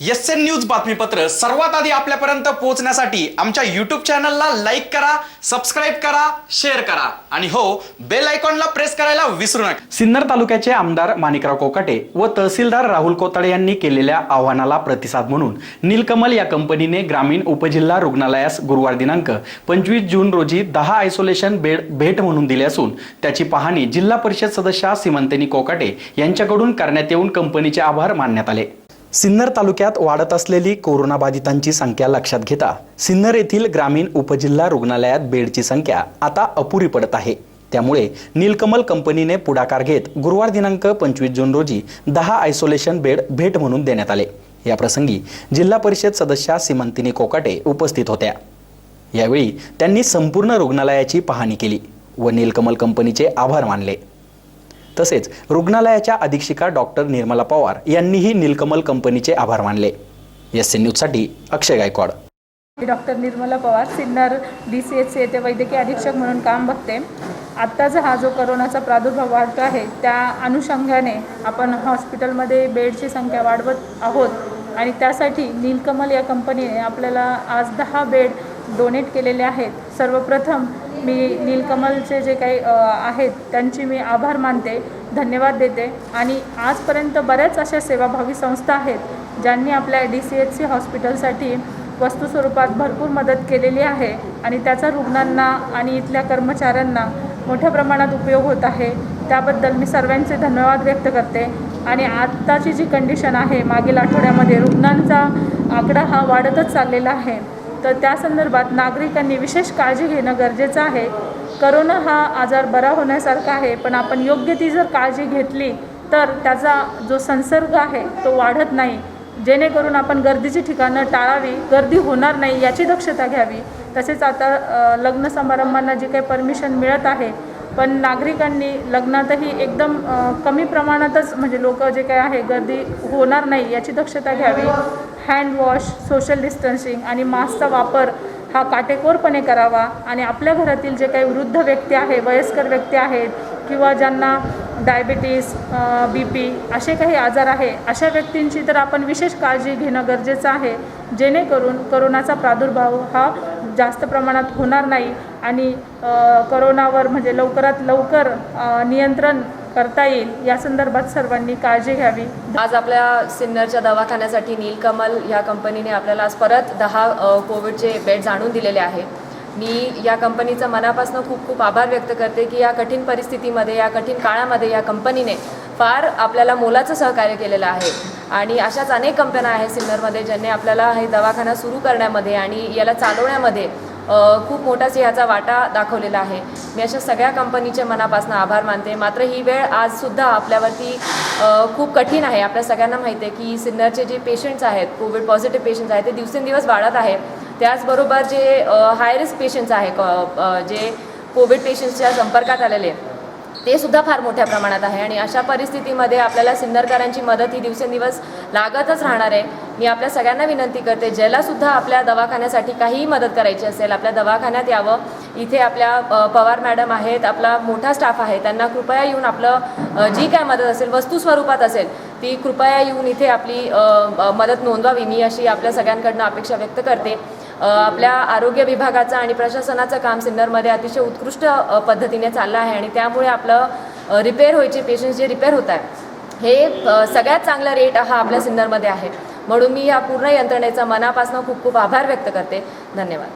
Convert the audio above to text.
S N news बातमीपत्र सर्वात आधी आपल्यापर्यंत पोहोचण्यासाठी आमच्या युट्यूब चॅनलला लाईक करा सबस्क्राईब करा शेअर करा. आणि हो बेल आयकॉनला प्रेस करायला विसरू नका. सिन्नर तालुक्याचे आमदार माणिकराव कोकाटे व तहसीलदार राहुल कोताळे यांनी केलेल्या आव्हानाला प्रतिसाद म्हणून नीलकमल या कंपनीने ग्रामीण उपजिल्हा रुग्णालयास गुरुवार दिनांक पंचवीस जून रोजी दहा आयसोलेशन बेड भेट म्हणून दिले असून त्याची पाहणी जिल्हा परिषद सदस्या सीमंतिनी कोकाटे यांच्याकडून करण्यात येऊन कंपनीचे आभार मानण्यात आले. सिन्नर तालुक्यात वाढत असलेली कोरोनाबाधितांची संख्या लक्षात घेता सिन्नर येथील ग्रामीण उपजिल्हा रुग्णालयात बेडची संख्या आता अपुरी पडत आहे. त्यामुळे नीलकमल कंपनीने पुढाकार घेत गुरुवार दिनांक पंचवीस जून रोजी दहा आयसोलेशन बेड भेट म्हणून देण्यात आले. याप्रसंगी जिल्हा परिषद सदस्या सीमंतिनी कोकाटे उपस्थित होत्या. यावेळी त्यांनी संपूर्ण रुग्णालयाची पाहणी केली व नीलकमल कंपनीचे आभार मानले. तसेच रुग्णालयाच्या अधीक्षिका डॉक्टर निर्मला पवार यांनीही नीलकमल कंपनीचे आभार मानले. एस एन न्यूजसाठी अक्षय गायकवाड. मी doctor Nirmala Pawar Sinnar D C H C येथे वैद्यकीय अधीक्षक म्हणून काम बघते. आत्ताचा हा जो करोनाचा प्रादुर्भाव वाढतो आहे त्या अनुषंगाने आपण हॉस्पिटलमध्ये बेडची संख्या वाढवत आहोत. आणि त्यासाठी नीलकमल या कंपनीने आपल्याला आज दहा बेड डोनेट केलेले आहेत. सर्वप्रथम मी नीलकमलचे जे काही आहेत त्यांची मी आभार मानते धन्यवाद देते. आणि आजपर्यंत बऱ्याच अशा सेवाभावी संस्था आहेत ज्यांनी आपल्या डी सी एच सी हॉस्पिटलसाठी वस्तू स्वरूपात भरपूर मदत केलेली आहे आणि त्याचा रुग्णांना आणि इथल्या कर्मचाऱ्यांना मोठ्या प्रमाणात उपयोग होत आहे. त्याबद्दल मी सर्वांचे धन्यवाद व्यक्त करते. आणि आत्ताची जी कंडिशन आहे मागील आठवड्यामध्ये रुग्णांचा आकडा हा वाढतच चाललेला आहे. तर त्या संदर्भात नागरिकांनी विशेष काळजी घेणं गरजेचं आहे. करोना हा आजार बरा होण्यासारखा आहे पण आपण योग्य ती जर काळजी घेतली तर त्याचा जो संसर्ग आहे तो वाढत नाही. जेणेकरून आपण गर्दीची ठिकाणं टाळावी गर्दी होणार नाही याची दक्षता घ्यावी. तसेच आता लग्न समारंभांना जी काही परमिशन मिळत आहे पण नागरिकांनी लग्नातही एकदम कमी प्रमाणातच म्हणजे लोक जे काय आहे गर्दी होणार नाही याची दक्षता घ्यावी. हँडवॉश सोशल डिस्टन्सिंग आणि मास्कचा वापर हा काटेकोरपणे करावा. आणि आपल्या घरातील जे काही वृद्ध व्यक्ती आहे वयस्कर व्यक्ती आहेत किंवा ज्यांना डायबिटीस बी पी असे काही आजार आहे अशा व्यक्तींची तर आपण विशेष काळजी घेणं गरजेचं आहे. जेणेकरून करोनाचा प्रादुर्भाव हा जास्त प्रमाणात होणार नाही आणि करोनावर म्हणजे लवकरात लवकर नियंत्रण करता येईल या संदर्भात सर्वांनी काळजी घ्यावी. आज आपल्या सिन्नरच्या दवाखान्यासाठी नीलकमल ह्या कंपनीने आपल्याला आज परत दहा कोविडचे बेड्स आणून दिलेले आहे. मी या कंपनीचं मनापासून खूप खूप आभार व्यक्त करते की या कठीण परिस्थितीमध्ये या कठीण काळामध्ये या कंपनीने फार आपल्याला मोलाचं सहकार्य केलेलं आहे. आणि अशाच अनेक कंपन्या आहेत सिन्नरमध्ये ज्यांनी आपल्याला हे दवाखाना सुरू करण्यामध्ये आणि याला चालवण्यामध्ये खूप मोठा सिंहाचा वाटा दाखवलेला आहे. मी अशा सगळ्या कंपनीचे मनापासून आभार मानते. मात्र ही वेळ आजसुद्धा आपल्यावरती खूप कठीण आहे. आपल्या सगळ्यांना माहिती आहे की सिन्नरचे जे पेशंट्स आहेत कोविड पॉझिटिव्ह पेशंट्स आहेत ते दिवसेंदिवस वाढत आहे. त्याचबरोबर जे हाय रिस्क पेशंट्स आहे क- जे कोविड पेशंट्सच्या संपर्कात आलेले ते सुद्धा फार मोठ्या प्रमाणात आहे आणि अशा परिस्थितीमध्ये आपल्याला सिन्नरकरांची मदत ही दिवसेंदिवस लागतच राहणार आहे. मी आपल्या सगळ्यांना विनंती करते ज्याला सुद्धा आपल्या दवाखान्यासाठी काहीही मदत करायची असेल आपल्या दवाखान्यात यावं. इथे आपल्या पवार मॅडम आहेत आपला मोठा स्टाफ आहे त्यांना कृपया येऊन आपलं जी काय मदत असेल वस्तू स्वरूपात असेल ती कृपया येऊन इथे आपली मदत नोंदवावी. मी अशी आपल्या सगळ्यांकडनं अपेक्षा व्यक्त करते. आपल्या आरोग्य विभागाचं आणि प्रशासनाचं काम सिन्नरमध्ये अतिशय उत्कृष्ट पद्धतीने चाललं आहे आणि त्यामुळे आपलं रिपेअर व्हायचे पेशंट्स जे रिपेअर होत आहे हे सगळ्यात चांगला रेट हा आपल्या सिन्नरमध्ये आहे. म्हणून मी या पूर्ण यंत्रणेचा मनापासून खूप खूप आभार व्यक्त करते. धन्यवाद.